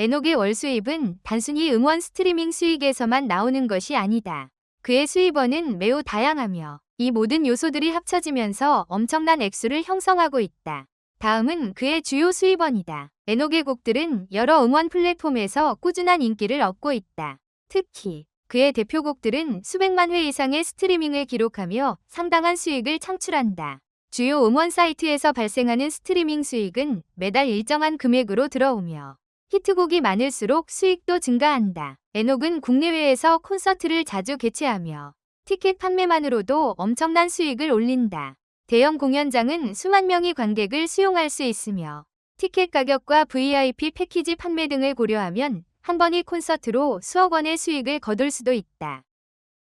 에녹의 월 수입은 단순히 음원 스트리밍 수익에서만 나오는 것이 아니다. 그의 수입원은 매우 다양하며 이 모든 요소들이 합쳐지면서 엄청난 액수를 형성하고 있다. 다음은 그의 주요 수입원이다. 에녹의 곡들은 여러 음원 플랫폼에서 꾸준한 인기를 얻고 있다. 특히 그의 대표곡들은 수백만 회 이상의 스트리밍을 기록하며 상당한 수익을 창출한다. 주요 음원 사이트에서 발생하는 스트리밍 수익은 매달 일정한 금액으로 들어오며 히트곡이 많을수록 수익도 증가한다. 에녹은 국내외에서 콘서트를 자주 개최하며 티켓 판매만으로도 엄청난 수익을 올린다. 대형 공연장은 수만 명의 관객을 수용할 수 있으며 티켓 가격과 VIP 패키지 판매 등을 고려하면 한 번의 콘서트로 수억 원의 수익을 거둘 수도 있다.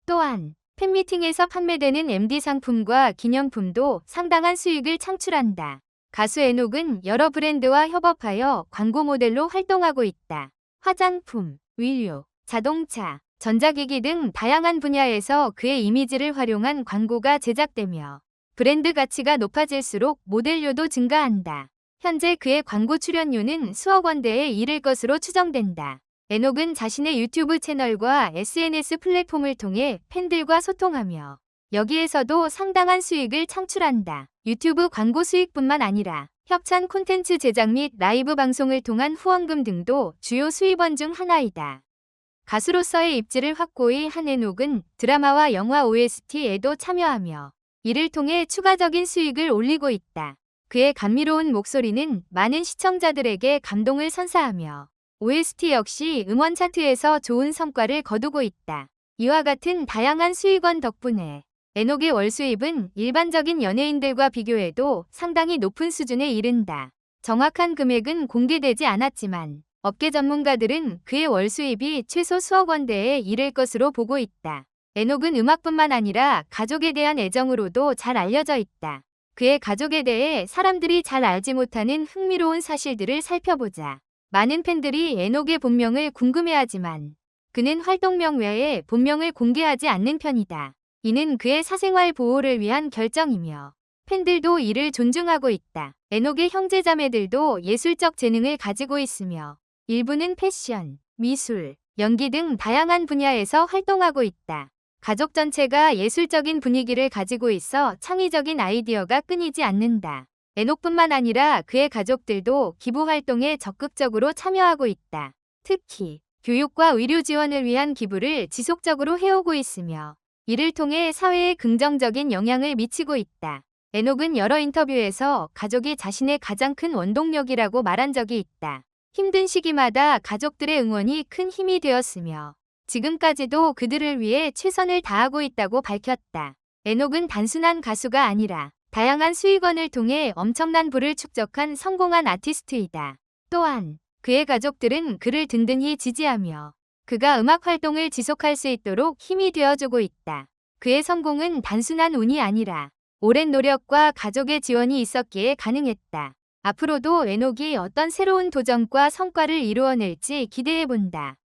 또한 팬미팅에서 판매되는 MD 상품과 기념품도 상당한 수익을 창출한다. 가수 에녹은 여러 브랜드와 협업하여 광고 모델로 활동하고 있다. 화장품, 의류, 자동차, 전자기기 등 다양한 분야에서 그의 이미지를 활용한 광고가 제작되며 브랜드 가치가 높아질수록 모델료도 증가한다. 현재 그의 광고 출연료는 수억 원대에 이를 것으로 추정된다. 에녹은 자신의 유튜브 채널과 SNS 플랫폼을 통해 팬들과 소통하며 여기에서도 상당한 수익을 창출한다. 유튜브 광고 수익뿐만 아니라 협찬 콘텐츠 제작 및 라이브 방송을 통한 후원금 등도 주요 수입원 중 하나이다. 가수로서의 입지를 확고히 한 에녹은 드라마와 영화 OST에도 참여하며 이를 통해 추가적인 수익을 올리고 있다. 그의 감미로운 목소리는 많은 시청자들에게 감동을 선사하며 OST 역시 음원 차트에서 좋은 성과를 거두고 있다. 이와 같은 다양한 수익원 덕분에 에녹의 월 수입은 일반적인 연예인들과 비교해도 상당히 높은 수준에 이른다. 정확한 금액은 공개되지 않았지만 업계 전문가들은 그의 월 수입이 최소 수억 원대에 이를 것으로 보고 있다. 에녹은 음악뿐만 아니라 가족에 대한 애정으로도 잘 알려져 있다. 그의 가족에 대해 사람들이 잘 알지 못하는 흥미로운 사실들을 살펴보자. 많은 팬들이 에녹의 본명을 궁금해하지만 그는 활동명 외에 본명을 공개하지 않는 편이다. 이는 그의 사생활 보호를 위한 결정이며 팬들도 이를 존중하고 있다. 에녹의 형제자매들도 예술적 재능을 가지고 있으며 일부는 패션, 미술, 연기 등 다양한 분야에서 활동하고 있다. 가족 전체가 예술적인 분위기를 가지고 있어 창의적인 아이디어가 끊이지 않는다. 에녹뿐만 아니라 그의 가족들도 기부 활동에 적극적으로 참여하고 있다. 특히 교육과 의료 지원을 위한 기부를 지속적으로 해오고 있으며 이를 통해 사회에 긍정적인 영향을 미치고 있다. 에녹은 여러 인터뷰에서 가족이 자신의 가장 큰 원동력이라고 말한 적이 있다. 힘든 시기마다 가족들의 응원이 큰 힘이 되었으며 지금까지도 그들을 위해 최선을 다하고 있다고 밝혔다. 에녹은 단순한 가수가 아니라 다양한 수익원을 통해 엄청난 부를 축적한 성공한 아티스트이다. 또한 그의 가족들은 그를 든든히 지지하며 그가 음악 활동을 지속할 수 있도록 힘이 되어주고 있다. 그의 성공은 단순한 운이 아니라 오랜 노력과 가족의 지원이 있었기에 가능했다. 앞으로도 에녹이 어떤 새로운 도전과 성과를 이루어낼지 기대해본다.